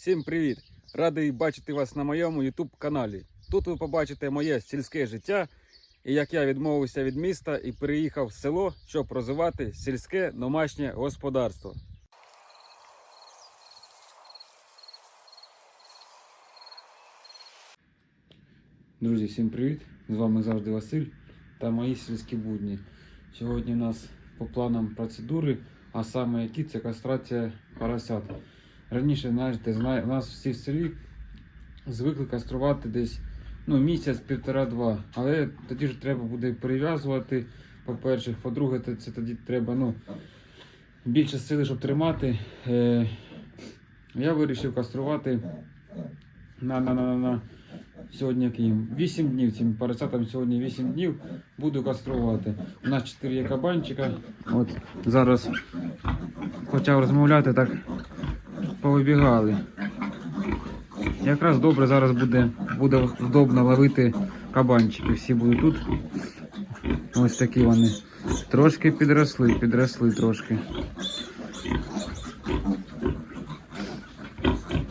Всім привіт! Радий бачити вас на моєму YouTube каналі. Тут ви побачите моє сільське життя і як я відмовився від міста і переїхав в село, щоб розвивати сільське домашнє господарство. Друзі, всім привіт! З вами завжди Василь та мої сільські будні. Сьогодні у нас по планам процедури, а саме які це кастрація поросят. Раніше, знаєте, зна- у нас всі в селі звикли каструвати десь ну, місяць, півтора-два. Але тоді ж треба буде перев'язувати. По-перше, по-друге, це тоді треба ну, більше сили, щоб тримати. Е, я вирішив каструвати на, на, на, на, сьогодні який? 8 днів. Цим поросятам сьогодні 8 днів буду каструвати. У нас 4 є кабанчика. От зараз почав розмовляти, так повибігали. Якраз добре зараз буде, буде вдобно ловити кабанчики. Всі будуть тут. Ось такі вони. Трошки підросли, підросли трошки.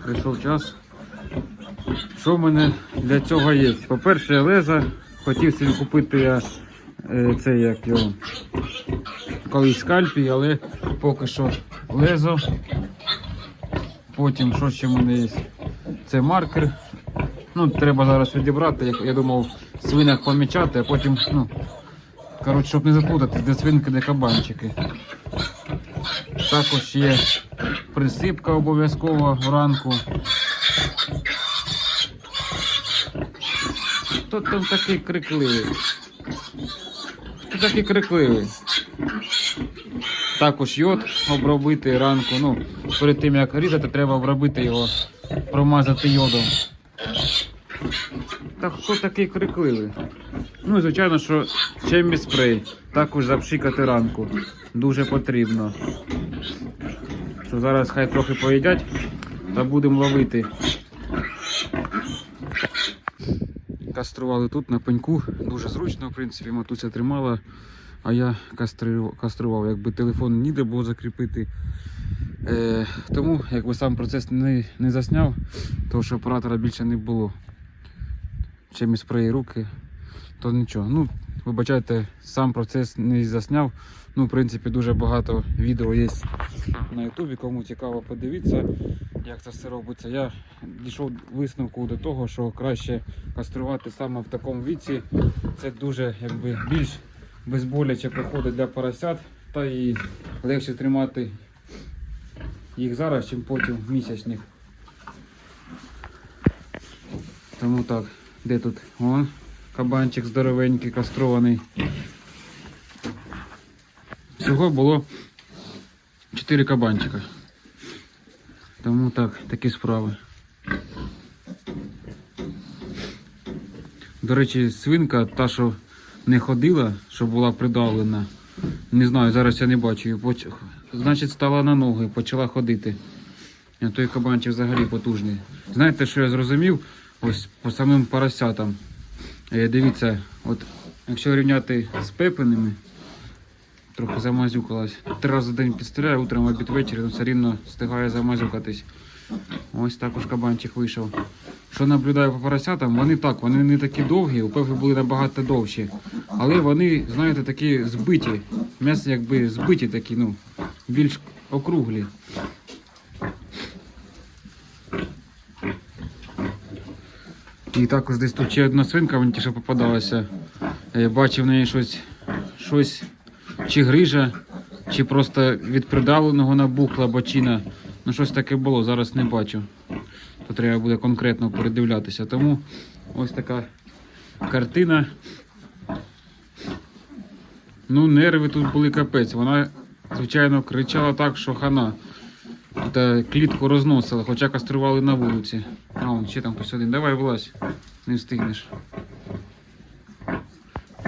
Прийшов час. Що в мене для цього є? По-перше, леза. Хотів собі купити я е, це як його колись скальпій, але поки що лезо. Потім що ще в мене є? Це маркер. Ну, треба зараз відібрати, як я думав, свинок помічати, а потім, ну, коротше, щоб не заплутати, де свинки, де кабанчики. Також є присипка обов'язково вранку. Хто там такий крикливий? Хто такий крикливий? Також йод обробити ранку. Ну, перед тим як різати, треба обробити його, промазати йодом. Так хто такий крикливий? Ну і звичайно, що чеммі спрей. Також запшикати ранку. Дуже потрібно. Що зараз хай трохи поїдять та будемо ловити. Кастрували тут на пеньку. Дуже зручно, в принципі, матуся тримала. А я кастрував, якби телефон ніде було закріпити. Е, тому якби сам процес не, не засняв, тому що оператора більше не було. Чим і спреї руки, то нічого. Ну, вибачайте, сам процес не засняв. Ну, в принципі, дуже багато відео є на Ютубі. Кому цікаво, подивіться, як це все робиться. Я дійшов висновку до того, що краще каструвати саме в такому віці. Це дуже якби більш безболяче проходить для поросят, та і легше тримати їх зараз, чим потім місячних. Тому так, де тут? Вон, кабанчик здоровенький, кастрований. Всього було 4 кабанчика. Тому так, такі справи. До речі, свинка, та, що не ходила, що була придавлена. Не знаю, зараз я не бачу її. Поч... Значить, стала на ноги, почала ходити. А той кабанчик взагалі потужний. Знаєте, що я зрозумів? Ось по самим поросятам. Е, дивіться, от якщо рівняти з пепеними, трохи замазюкалась. Три рази в день підстріляє, утром обід ввечері, все рівно встигає замазюкатись. Ось також кабанчик вийшов. Що наблюдаю по поросятам, вони так, вони не такі довгі, у певні були набагато довші. Але вони, знаєте, такі збиті. М'ясо якби збиті такі, ну, більш округлі. І також десь тут ще одна свинка, мені що попадалася. Е, Бачив в неї щось, щось чи грижа, чи просто від придавленого набухла бочина. Ну щось таке було, зараз не бачу. То треба буде конкретно передивлятися. Тому ось така картина. Ну, нерви тут були капець. Вона, звичайно, кричала так, що хана. Та клітку розносила, хоча кастрували на вулиці. А, вон ще там хтось. Давай вилазь, не встигнеш.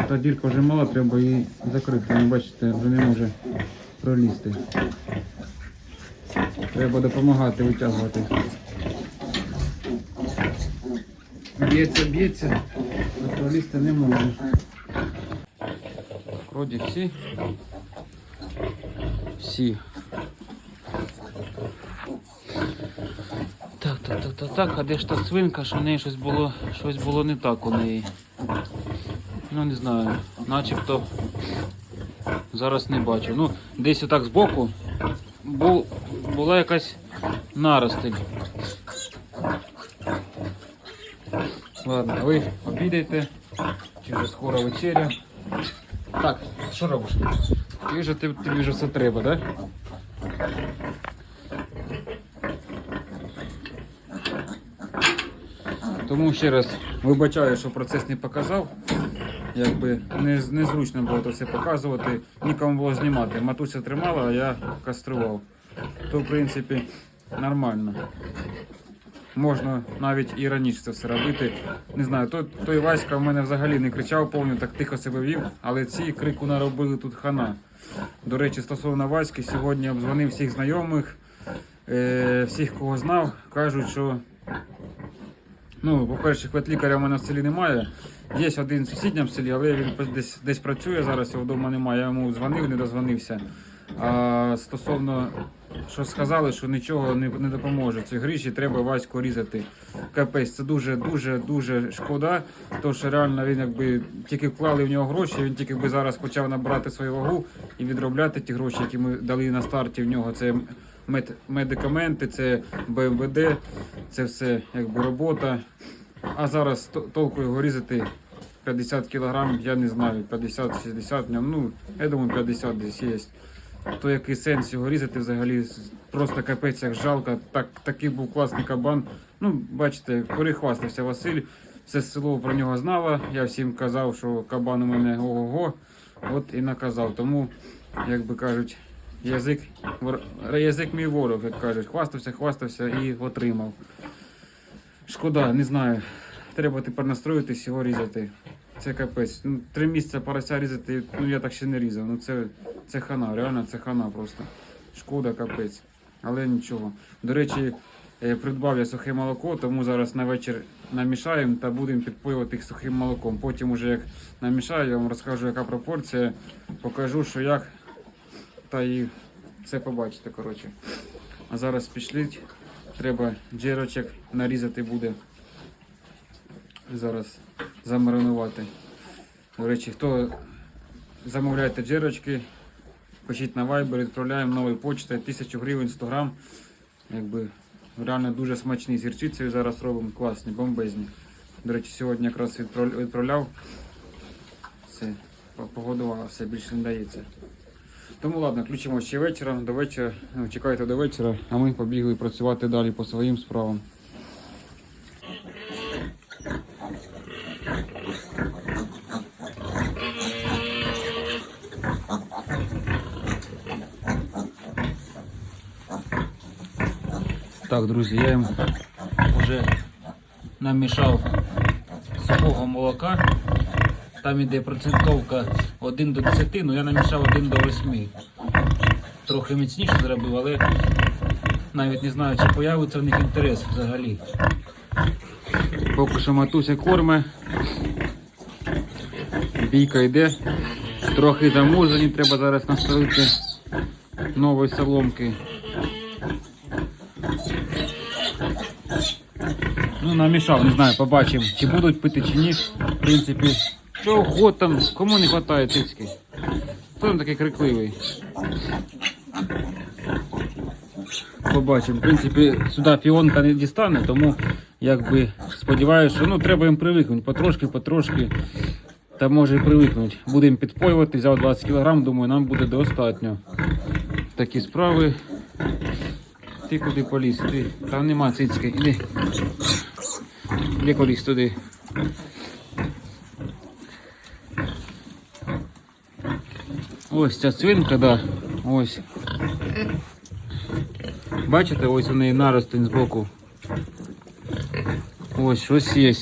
Та дірка вже мала, треба її закрити. Ви бачите, вже не може пролізти. Треба допомагати витягувати. Б'ється, б'ється, а пролізти не може. Вроді всі. Всі. Так, Та-та-та, так, а де ж та свинка, що в неї щось було, щось було не так у неї. Ну не знаю, начебто зараз не бачу. Ну, десь отак збоку бу, була якась наростель. Ладно, ви обідаєте, чи вже скоро вечеря. Так, що робиш? Ти вже ти- тобі вже все треба, так? Да? Тому ще раз вибачаю, що процес не показав. Якби не, незручно було це все показувати, нікому було знімати. Матуся тримала, а я кастрував. То, в принципі, нормально. Можна навіть і раніше це все робити. Не знаю, той, той Васька в мене взагалі не кричав повністю, так тихо себе вів, але ці крику наробили тут хана. До речі, стосовно Васьки, сьогодні обдзвонив всіх знайомих, е, всіх, кого знав, кажуть, що Ну, по-перше, ветлікаря в мене в селі немає. Є один в сусідньому селі, але він десь, десь працює зараз, його вдома немає. Я йому дзвонив, не дозвонився. А стосовно, що сказали, що нічого не, не допоможе. Цій гріші треба Ваську різати. Капець, це дуже, дуже, дуже шкода. Тому що реально він якби тільки вклали в нього гроші, він тільки би зараз почав набирати свою вагу і відробляти ті гроші, які ми дали на старті в нього. Це мед, медикаменти, це БМВД, це все якби робота. А зараз то- толку його різати 50 кг, я не знаю, 50-60 в ну, я думаю, 50 десь є. То який сенс його різати взагалі? Просто капець як жалко. Так, такий був класний кабан. Ну, бачите, перехвастався Василь. Все село про нього знало. Я всім казав, що кабан у мене ого-го. От і наказав. Тому, як би кажуть, язик, язик мій ворог, як кажуть. Хвастався, хвастався і отримав. Шкода, не знаю. Треба тепер настроїтись його різати. Це капець. Ну, три місяці порося різати, ну я так ще не різав. Ну це, це хана, реально це хана просто. Шкода, капець. Але нічого. До речі, е, придбав я сухе молоко, тому зараз на вечір намішаємо та будемо підпоювати їх сухим молоком. Потім, уже як намішаю, я вам розкажу, яка пропорція, покажу, що як. Та і все побачите, коротше. А зараз пішліть. Треба джерочок нарізати буде. Зараз замаринувати. До речі, хто замовляєте джерочки, пишіть на Viber, відправляємо новою почтою, 1000 гривень 100 грам. Якби реально дуже смачні з гірчицею зараз робимо, класні, бомбезні. До речі, сьогодні якраз відправляв. Все, по- погодував, все більше не дається. Тому ладно, включимо ще вечора, до вечора, ну, чекайте до вечора, а ми побігли працювати далі по своїм справам. Так, друзі, я їм вже намішав сухого молока. Там іде процентовка 1 до 10, ну я намішав 1 до 8. Трохи міцніше зробив, але навіть не знаю, чи появиться в них інтерес взагалі. Поки що матуся корме. Бійка йде. Трохи замурзані, треба зараз наставити нової соломки. Ну, намішав, не знаю, побачимо, чи будуть пити, чи ні. В принципі, що ход там, кому не вистачає цицьки? Хто там такий крикливий? Побачимо. В принципі, сюди фіонка не дістане, тому якби сподіваюся, що ну, треба їм привикнути. Потрошки, потрошки. Та може і привикнуть. Будемо підпоювати, взяв 20 кг, думаю, нам буде достатньо. Такі справи. Ти куди поліз? Ти? Там нема цицьки. Іди. Іди колись туди. Ось ця свинка, да. Ось. Бачите, ось у неї наростень збоку. Ось щось є.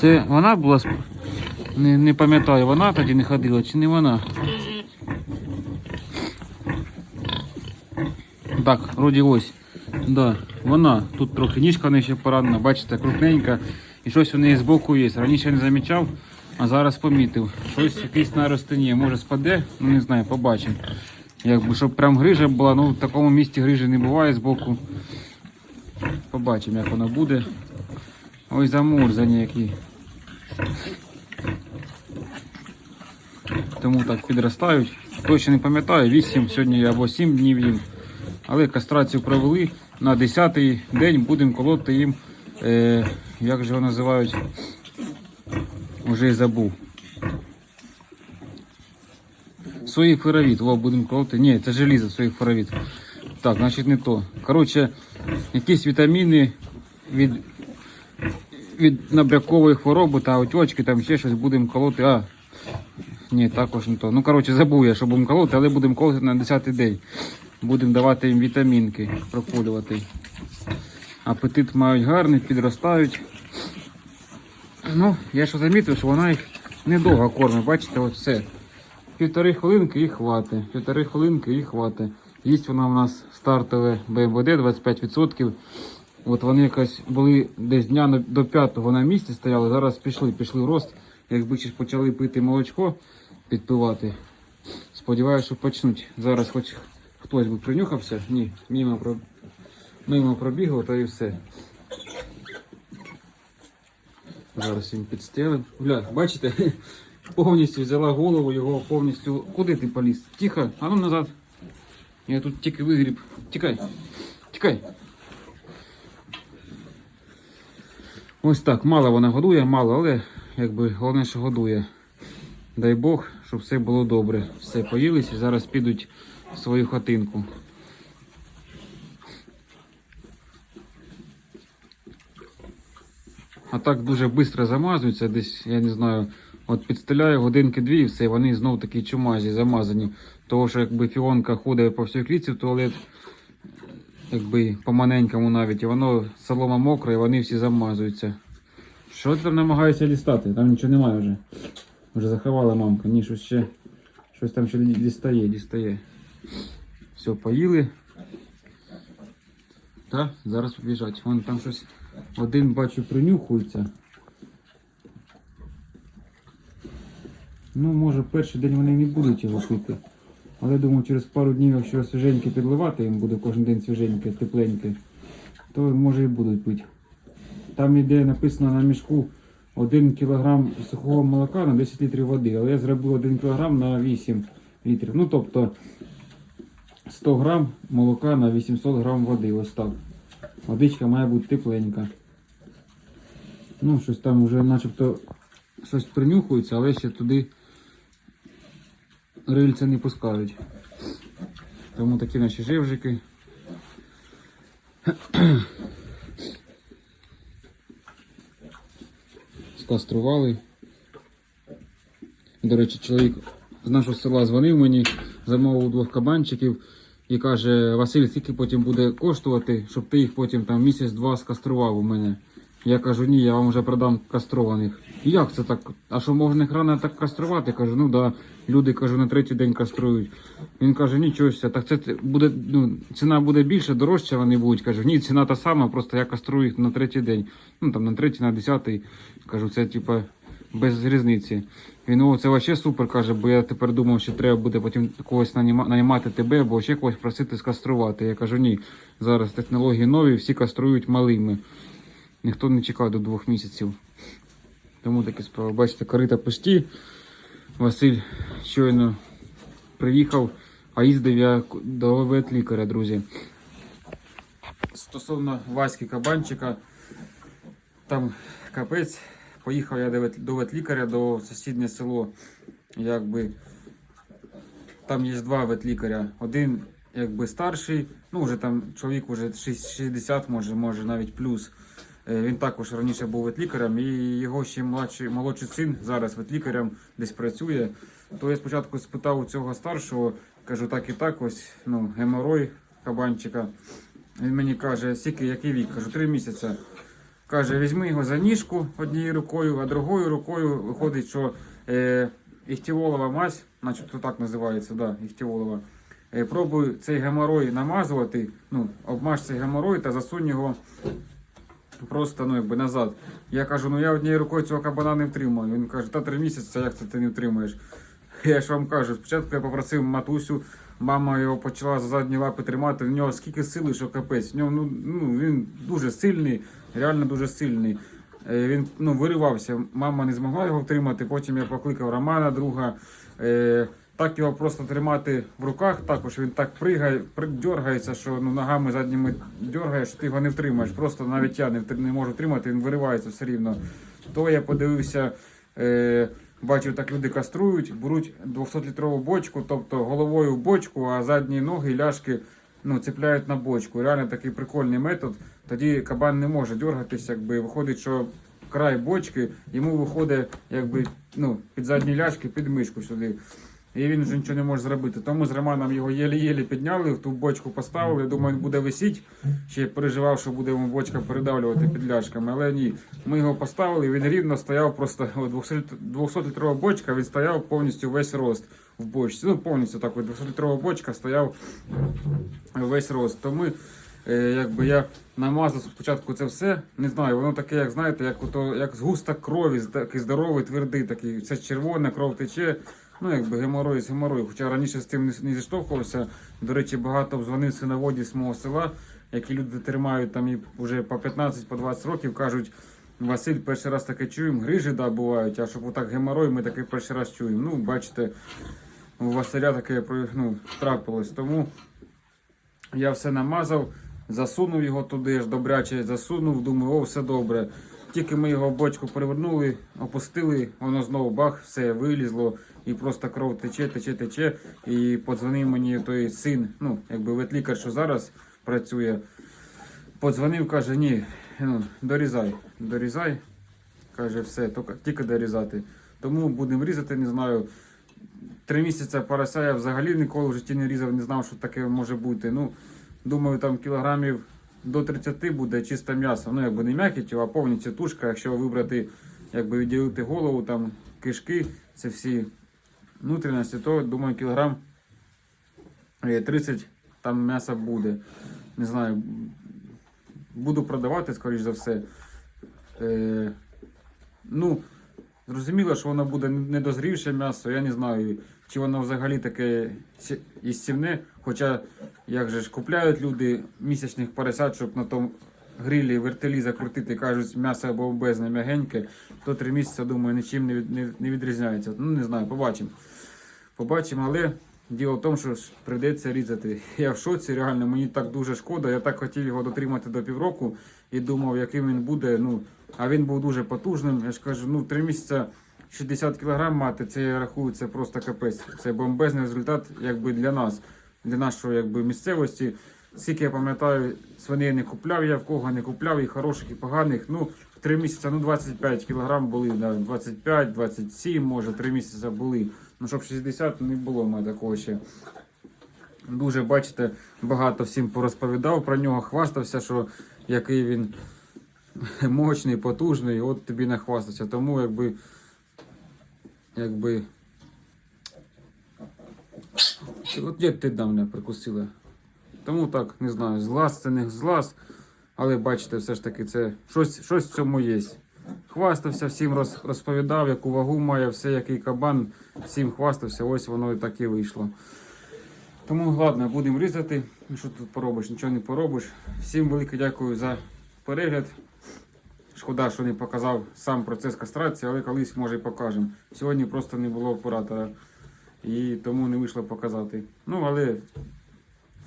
Це вона була сп- не, не пам'ятаю, вона тоді не ходила чи не вона. Так, вроді ось. Да, Вона. Тут трохи ніжка ще поранена, бачите, крупненька. І щось у неї збоку є. Раніше не замічав, а зараз помітив. Щось якийсь наростень є. Може спаде, ну не знаю, побачимо. Якби щоб прям грижа була, ну в такому місці грижі не буває збоку. побачимо, як воно буде. Ой, замурзані які. Тому так підростають. Точно не пам'ятаю, 8 сьогодні або 7 днів їм. Але кастрацію провели. На 10-й день будемо колоти їм, е, як же його називають, вже й забув. Свої феровіт, во будемо колоти. Ні, це желізо, свої феровіт. Так, значить не то. Коротше, якісь вітаміни від, від набрякової хвороби та отечки, там ще щось будемо колоти. А, ні, також не то. Ну, коротше, забув я, що будемо колоти, але будемо колоти на 10-й день. Будемо давати їм вітамінки, проколювати. Апетит мають гарний, підростають. Ну, я що замітив, що вона їх недовго кормить. Бачите, от все. Півтори хвилинки і хвати. Півтори хвилинки і хвати. Їсть вона у нас стартове БМВД 25%. От вони якось були десь дня до п'ятого на місці стояли, зараз пішли, пішли в рост. Якби ще почали пити молочко, підпивати. Сподіваюся, що почнуть. Зараз хоч хтось би принюхався. Ні, мимо, про... мимо пробігло, то і все. Зараз їм підстелим. Гля, бачите, повністю взяла голову, його повністю. Куди ти поліз? Тихо, а ну назад. Я тут тільки вигріб. Тікай. Тікай. Ось так, мало вона годує, мало, але якби головне, що годує. Дай Бог, щоб все було добре. Все поїлись і зараз підуть в свою хатинку. А так дуже швидко замазуються, десь, я не знаю, от підстеляю годинки-дві і все, вони знов такі чумазі, замазані. Того, що якби фіонка ходить по всій клітці в туалет, якби по-маленькому навіть, і воно солома мокра, і вони всі замазуються. Що ти там намагаєшся дістати? Там нічого немає вже. Вже заховала мамка. Ні, щось ще. Щось там ще дістає, дістає. Все, поїли. Так, зараз побіжать. Вон там щось один бачу принюхується. Ну, може, перший день вони не будуть його пити. Але думаю, через пару днів, якщо свіженьке підливати, їм буде кожен день свіженьке, тепленьке, то може і будуть пити. Там іде написано на мішку 1 кг сухого молока на 10 літрів води, але я зробив 1 кг на 8 літрів. Ну, тобто 100 грам молока на 800 грам води. Ось так. Водичка має бути тепленька. Ну, щось там вже начебто щось принюхується, але ще туди рильця не пускають. Тому такі наші живжики. Скастрували. До речі, чоловік з нашого села дзвонив мені, замовив двох кабанчиків і каже, Василь, скільки потім буде коштувати, щоб ти їх потім там місяць-два скастрував у мене. Я кажу, ні, я вам вже продам кастрованих. Як це так? А що можна їх рано так каструвати? Кажу, ну да. Люди кажу, на третій день каструють. Він каже, нічого так це буде, ну, ціна буде більше, дорожче вони будуть. Кажу, ні, ціна та сама, просто я каструю їх на третій день. Ну там на третій, на десятий. Кажу, це типа без різниці. Він о, це вообще супер каже, бо я тепер думав, що треба буде потім когось наніма- наймати тебе, або ще когось просити скаструвати. Я кажу, ні, зараз технології нові, всі каструють малими. Ніхто не чекав до двох місяців. Тому такі справи. Бачите, корита пусті. Василь щойно приїхав, а їздив я до ветлікаря, друзі. Стосовно Васьки Кабанчика, там капець. Поїхав я вет- до ветлікаря, до сусіднє село. Якби там є два ветлікаря. Один якби старший, ну вже там чоловік вже 60, може, може навіть плюс. Е, Він також раніше був ветлікарем, і його ще младший, молодший син зараз ветлікарем десь працює. То я спочатку спитав у цього старшого, кажу, так і так, ось ну, геморой кабанчика. Він мені каже, скільки, який вік? Кажу, три місяці. Каже, візьми його за ніжку однією рукою, а другою рукою виходить, що е, іхтіолова мазь, начебто так називається, да, іхтіолова. Е, пробуй цей геморой намазувати, ну, обмаж цей геморой та засунь його просто ну, якби назад. Я кажу, ну я однією рукою цього кабана не втримаю. Він каже, та три місяці, як це ти не втримаєш? Я ж вам кажу, спочатку я попросив матусю Мама його почала за задні лапи тримати. В нього скільки сили, що капець. В нього ну, ну він дуже сильний, реально дуже сильний. Е, Він ну, виривався. Мама не змогла його втримати. Потім я покликав Романа, друга. Е, так його просто тримати в руках, також він так пригає, при- дергається, що ну, ногами задніми дергає, що ти його не втримаєш. Просто навіть я не, не можу втримати, він виривається все рівно. То я подивився, е, бачив, так люди каструють, беруть 200-літрову бочку, тобто головою в бочку, а задні ноги, ляшки ну, цепляють на бочку. Реально такий прикольний метод. Тоді кабан не може дергатися, якби виходить, що край бочки йому виходить якби, ну, під задні ляшки, під мишку сюди. І він вже нічого не може зробити. Тому з Романом його єлі-єлі підняли, в ту бочку поставили. Я думаю, він буде висіти. Ще переживав, що буде йому бочка передавлювати під ляшками. Але ні, ми його поставили, він рівно стояв просто 200-літрова бочка, він стояв повністю весь рост в бочці. Ну, повністю так, 200-літрова бочка стояв весь рост. То ми, е, якби я намазав спочатку це все. Не знаю, воно таке, як знаєте, як, ото, як згусток крові, такий здоровий, твердий, такий. Це червона, кров тече. Ну, якби геморой з геморою. Хоча раніше з цим не, не зіштовхувався. До речі, багато дзвонив синоводі з мого села, які люди тримають там і вже по 15 по 20 років, кажуть. Василь, перший раз таке чуємо, грижі да, бувають, а щоб отак геморой, ми таке перший раз чуємо. Ну, бачите, у Василя таке ну, трапилось. Тому я все намазав, засунув його туди, ж добряче засунув, думаю, о, все добре. Тільки ми його бочку перевернули, опустили, воно знову бах, все вилізло, і просто кров тече, тече, тече. І подзвонив мені той син, ну, якби ветлікар, що зараз працює. Подзвонив, каже, ні, ну, дорізай, дорізай. Каже, все, тільки дорізати. Тому будемо різати, не знаю. Три місяці порося я взагалі ніколи в житті не різав, не знав, що таке може бути. Ну, думаю, там кілограмів до 30 буде чисте м'ясо. Ну, якби не м'якіть, а повністю тушка, якщо вибрати, якби відділити голову, там кишки, це всі внутрішності, то думаю, кілограм е, 30 там м'яса буде. Не знаю, буду продавати, скоріш за все. Е, ну, зрозуміло, що воно буде недозрівше м'ясо. Я не знаю, чи воно взагалі таке їстівне. Хоча, як же ж купляють люди місячних поросят, щоб на тому грилі вертелі закрутити, кажуть, м'ясо бомбезне, м'ягеньке, то три місяці, думаю, нічим не відрізняється. Ну, не знаю, побачимо. Побачимо, але діло в тому, що ж прийдеться різати. Я в шоці, реально, мені так дуже шкода. Я так хотів його дотримати до півроку і думав, яким він буде. Ну, а він був дуже потужним. Я ж кажу, ну, три місяці 60 кг мати, це я рахую, це просто капець. Це бомбезний результат якби для нас, для нашої якби, місцевості. Скільки я пам'ятаю, свиней не купляв, я в кого не купляв, і хороших, і поганих. Ну, три місяці ну, 25 кг були, да, 25, 27, може, три місяці були. Ну, щоб 60 не було в мене такого ще. Дуже, бачите, багато всім порозповідав про нього, хвастався, що який він мощний, потужний, от тобі не хвастався. Тому якби. Якби. От як ти мене прикусила. Тому так, не знаю, злаз це не злаз, але бачите, все ж таки, це щось, щось в цьому є. Хвастався, всім роз, розповідав, яку вагу має, все, який кабан, всім хвастався, ось воно і так і вийшло. Тому ладно, будемо різати. Ну, Що тут поробиш? Нічого не поробиш. Всім велике дякую за перегляд. Шкода, що не показав сам процес кастрації, але колись може і покажемо. Сьогодні просто не було оператора і тому не вийшло показати. Ну, але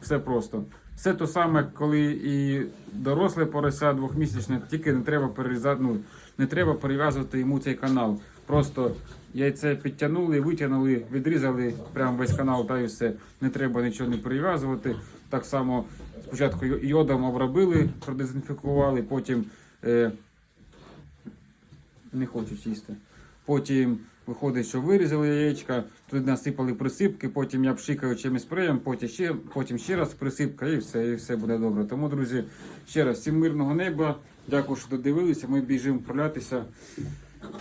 все просто. Все то саме, коли і доросле порося двохмісячне, тільки не треба перерізати, ну, не треба перев'язувати йому цей канал. Просто яйце підтягнули, витягнули, відрізали прямо весь канал та і все. Не треба нічого не перев'язувати. Так само спочатку йодом обробили, продезінфікували, потім е, не хочу сісти. Потім виходить, що вирізали яєчка, туди насипали присипки, потім я пшикаю чимось спреєм, потім ще, потім ще раз присипка і все, і все буде добре. Тому, друзі, ще раз всім мирного неба. Дякую, що додивилися. Ми біжимо вправлятися.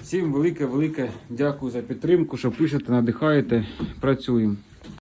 Всім велике, велике дякую за підтримку, що пишете, надихаєте. Працюємо.